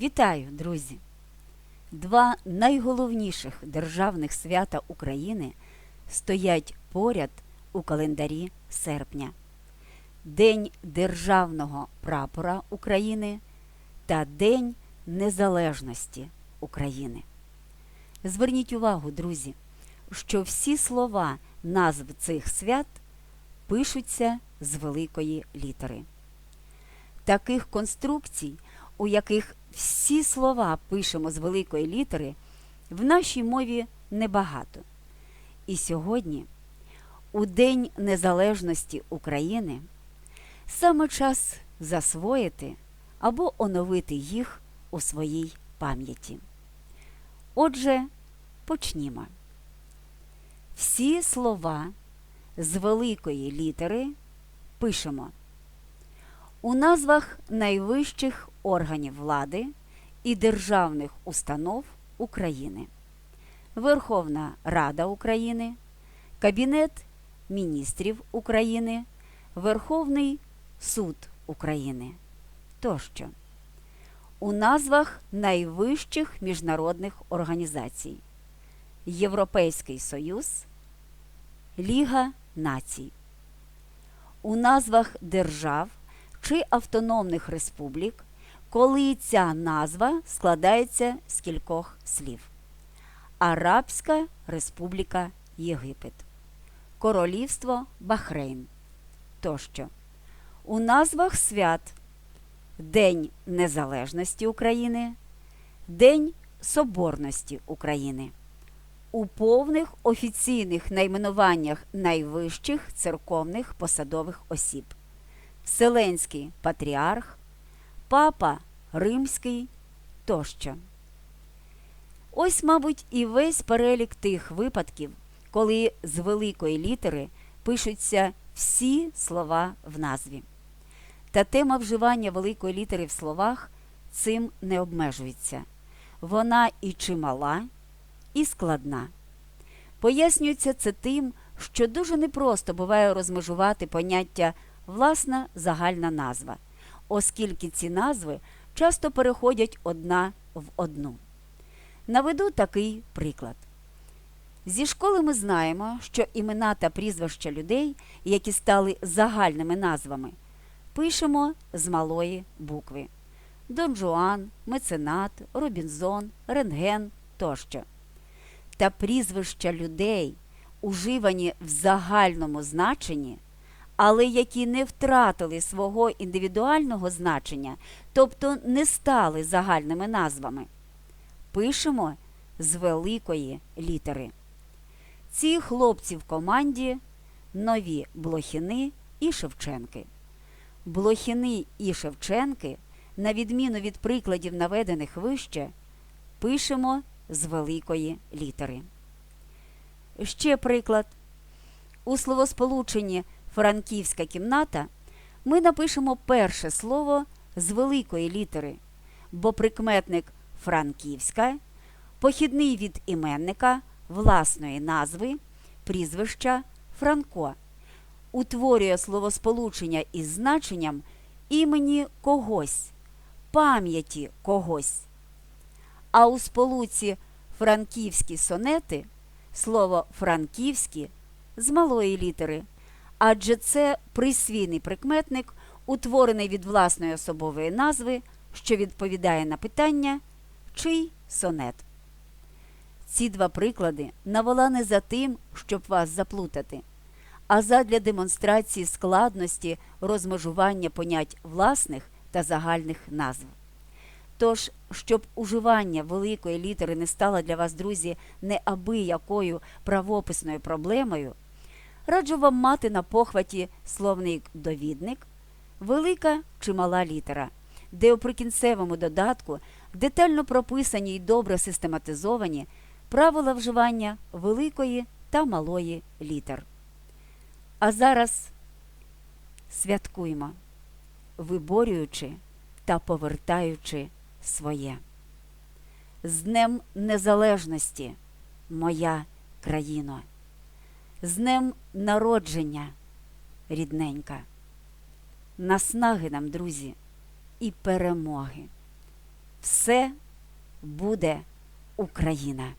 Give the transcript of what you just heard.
Вітаю, друзі! Два найголовніших державних свята України стоять поряд у календарі серпня: День Державного прапора України та День Незалежності України. Зверніть увагу, друзі, що всі слова назв цих свят пишуться з великої літери. Таких конструкцій, у яких всі слова пишемо з великої літери, в нашій мові небагато. І сьогодні, у День Незалежності України, саме час засвоїти або оновити їх у своїй пам'яті. Отже, почнімо. Всі слова з великої літери пишемо у назвах найвищих органів влади і державних установ України. Верховна Рада України, Кабінет міністрів України, Верховний суд України тощо. У назвах найвищих міжнародних організацій Європейський Союз, Ліга Націй. У назвах держав чи автономних республік, коли ця назва складається з кількох слів: Арабська Республіка Єгипет, Королівство Бахрейн тощо. У назвах свят День Незалежності України, День Соборності України. У повних офіційних найменуваннях найвищих церковних посадових осіб. Вселенський патріарх, Папа Римський тощо. Ось, мабуть, і весь перелік тих випадків, коли з великої літери пишуться всі слова в назві. Та тема вживання великої літери в словах цим не обмежується. Вона і чимала, і складна. Пояснюється це тим, що дуже непросто буває розмежувати поняття власна загальна назва, оскільки ці назви часто переходять одна в одну. Наведу такий приклад. Зі школи ми знаємо, що імена та прізвища людей, які стали загальними назвами, пишемо з малої букви: Дон Жуан, Меценат, Робінзон, Рентген тощо. Та прізвища людей, уживані в загальному значенні, але які не втратили свого індивідуального значення, тобто не стали загальними назвами, пишемо з великої літери. Ці хлопці в команді нові Блохіни і Шевченки. Блохіни і Шевченки, на відміну від прикладів, наведених вище, пишемо з великої літери. Ще приклад. У словосполученні Франківська кімната ми напишемо перше слово з великої літери, бо прикметник Франківська похідний від іменника власної назви, прізвища Франко, утворює словосполучення із значенням імені когось, пам'яті когось. А у сполуці франківські сонети слово франківські з малої літери, адже це присвійний прикметник, утворений від власної особової назви, що відповідає на питання, чий сонет. Ці два приклади навела не за тим, щоб вас заплутати, а задля демонстрації складності розмежування понять власних та загальних назв. Тож, щоб уживання великої літери не стало для вас, друзі, неабиякою правописною проблемою, раджу вам мати на похваті словник-довідник, велика чи мала літера, де у прикінцевому додатку детально прописані й добре систематизовані правила вживання великої та малої літер. А зараз святкуємо, виборюючи та повертаючи своє. З Днем Незалежності, моя країно, з Днем народження, рідненька, наснаги нам, друзі, і перемоги. все буде Україна.